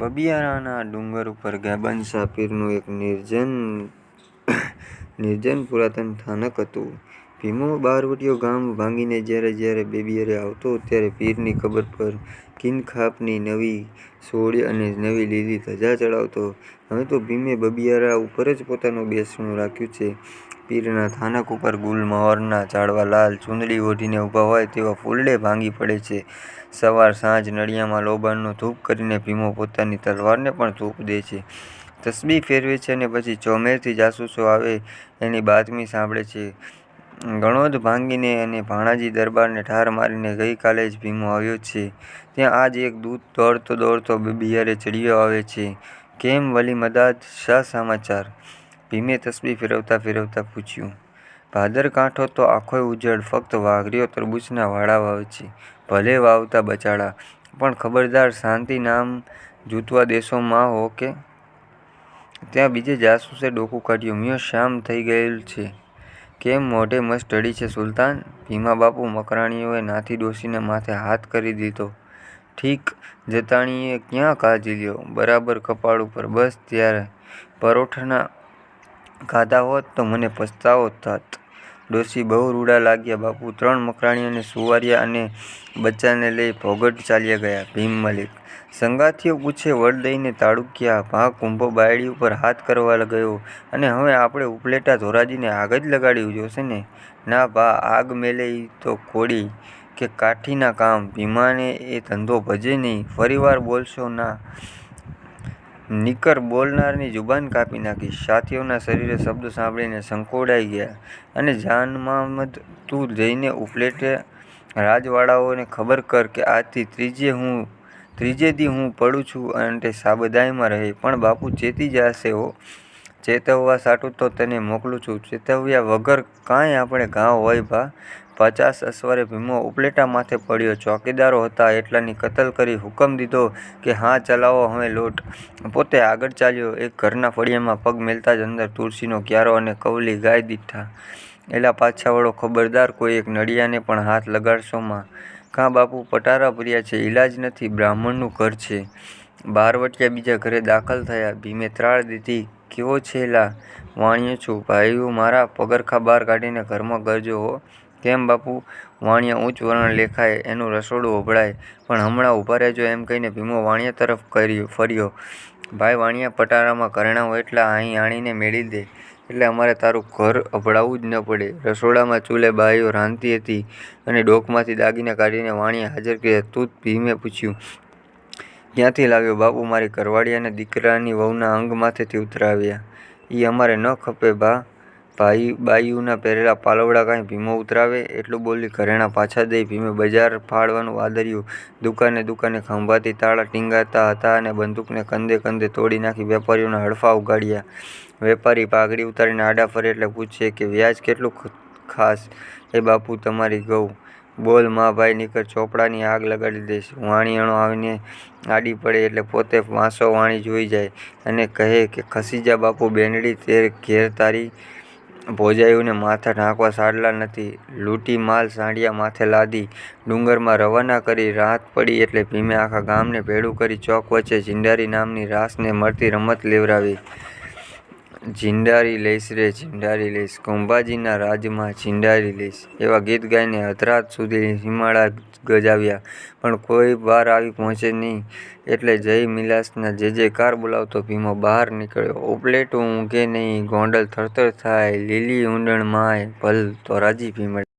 બબીયારાના ડુંગર ઉપર ગાયબાંધા પીરનું એક નિર્જન નિર્જન પુરાતન સ્થાનક હતું. ભીમો બારવટીયો ગામ ભાંગીને જ્યારે જ્યારે બેબીયારે આવતો ત્યારે પીરની કબર પર કિનખાપની નવી સોળી અને નવી લીલી ધજા ચડાવતો. હવે તો ભીમે બબીયારા ઉપર જ પોતાનું બેસણું રાખ્યું છે. પીરના સ્થાનક ઉપર ગુલમહોરના ઝાડવા લાલ ચૂંદડી ઓઢીને ઊભા હોય તેવા ફૂલડે ભાંગી પડે છે. સવાર સાંજ નળિયામાં લોબાનનો ધૂપ કરીને ભીમો પોતાની તલવારને પણ ધૂપ દે છે, તસબી ફેરવે છે અને પછી ચોમેરથી જાસૂસો આવે એની બાતમી સાંભળે છે. ગણોદ ભાંગીને અને ભાણાજી દરબારને ઠાર મારીને ગઈકાલે જ ભીમો આવ્યો છે, ત્યાં આજ એક દૂત દોડતો દોડતો બિહારે ચડ્યો આવે છે. કેમ વલી મદાદ? શા સમાચાર? ભીમે તસબી ફેરવતા ફેરવતા પૂછ્યું. ભાદર કાંઠો તો આખોય ઉજળ ફક્ત વાઘરીઓ તરબૂચના વાડા વાવે છે. ભલે વાવતા બચાડા, પણ ખબરદાર શાંતિ નામ જૂતવા દેશોમાં હો કે? ત્યાં બીજે જાસૂસે ડોકું કાઢ્યું. મ્યો શામ થઈ ગયેલ છે. કેમ મોઢે મસ્ટડી છે સુલતાન? ભીમા બાપુ મકરાણીઓએ નાથી ડોસીને માથે હાથ કરી દીધો. ઠીક, જતાણીએ ક્યાં કાજી લ્યો બરાબર કપાળ ઉપર. બસ ત્યારે પરોઠાં ખાધા હોત તો મને પસ્તાવો થાત. ડોશી બહુ રૂડા લાગ્યા બાપુ. ત્રણ મકરાણીઓને સુવાર્યા અને બચ્ચાને લઈ ભોગટ ચાલ્યા ગયા. ભીમ મલિક સંગાથીઓ પૂછે વડ દઈને તાળુક્યા ભા કુંભો બાયડી ઉપર હાથ કરવા ગયો અને હવે આપણે ઉપલેટા ધોરાજીને આગ જ લગાડ્યું જોશે ને? ના ભા, આગ મેલે તો કોડી કે કાઠીના કામ. ભીમાને એ ધંધો ભજે નહીં. ફરીવાર બોલશો ના, નીકર બોલનારની જુબાન કાપી નાખી સાથીઓના શરીરે શબ્દ સાંભળીને સંકોડાઈ ગયા અને જાનમામદ તું જઈને ઉપલેટે રાજવાળાઓને ખબર કર કે આજથી ત્રીજે હું દી હું પડું છું અને તે સાબદાઈમાં રહે. પણ બાપુ ચેતી જાશે હો. ચેતવવા સાટુ તો તને મોકલું છું. ચેતવ્યા વગર કાંઈ આપણે ઘા હોય ભા? પચાસ અસવારે ભીમો ઉપલેટા માથે પડ્યો. ચોકીદારો હતા એટલાની કતલ કરી હુકમ દીધો કે હા ચલાવો હવે લોટ. પોતે આગળ ચાલ્યો. એક ઘરના ફળિયામાં પગ મેલતા જ અંદર તુલસીનો ક્યારો અને કવલી ગાય દીઠા. એલા પાછાવાળો ખબરદાર કોઈ એક નળિયાને પણ હાથ લગાડશો માં. કાં બાપુ પટારા ભર્યા છે, ઈલાજ નથી. બ્રાહ્મણનું ઘર છે. બહારવટિયા બીજા ઘરે દાખલ થયા. ભીમે ત્રાળ દીધી. કેવો છે એલા? વાણિયો છું. ભાઈઓ મારા પગરખા બહાર કાઢીને ઘરમાં ગરજો હો. કેમ બાપુ? વાણિયા ઊંચ વલણ લેખાય, એનું રસોડું ઓભળાય. પણ હમણાં ઊભા રહેજો એમ કહીને ભીમો વાણિયા તરફ કર્યો ફર્યો. ભાઈ વાણિયા, પટારામાં કરણા હોય એટલા અહીં આણીને મેળી દે, એટલે અમારે તારું ઘર અભડાવવું જ ન પડે. રસોડામાં ચૂલે બાઈઓ રાંધતી હતી અને ડોકમાંથી દાગીને કાઢીને વાણિયા હાજર કર્યા. તું? ભીમે પૂછ્યું. ક્યાંથી લાવ્યો બાપુ? મારી ઘરવાળીના દીકરાની વહુના અંગ માથેથી ઉતરાવ્યા. એ અમારે ન ખપે ભા. બાયુના પહેરેલા પાલવડા કાંઈ ભીમો ઉતરાવે? એટલું બોલી ઘરેણાં પાછા દઈ ભીમે બજાર ફાડવાનું આદર્યું. દુકાને દુકાને ખંભાતી તાળા ટીંગાતા હતા અને બંદૂકને કંદે કંદે તોડી નાખી વેપારીઓના હડફા ઉગાડ્યા વેપારી પાઘડી ઉતારીને આડા ફરે એટલે પૂછે કે, વ્યાજ કેટલું ખાસ? એ બાપુ તમારી ગૌ. બોલ મા ભાઈ, નીકળ ચોપડાની આગ લગાડી દઈશ. વાણીયાણો આવીને આડી પડે એટલે પોતે વાંસો વાણી જોઈ જાય અને કહે કે ખસી જા બાપુ, બેનડી તેર ઘેર તારી ભોજાયુંને માથા ઢાંકવા સાડલા નથી. લૂંટી માલ સાંડિયા માથે લાદી, ડુંગરમાં રવાના કરી રાહત પડી એટલે ભીમે આખા ગામને ભેડું કરી ચોક વચ્ચે ચિંડારી નામની રાસને મળતી રમત લેવરાવી ઝિંડારી લઈશ રે જિંડારી લઈશ, કુંભાજીના રાજમાં ઝિંડારી લઈશ. એવા ગીત ગાઈને અધરાત સુધી હિમાળા ગજાવ્યા. પણ કોઈ બહાર આવી પહોંચે નહીં. એટલે જય મિલાસના જયજયકાર બોલાવતો ભીમો બહાર નીકળ્યો. ઉપલેટું ઊંઘે નહીં, ગોંડલ થરથર થાય, લીલી ઊંડણ માય, ભલ તો રાજી ભીમડા.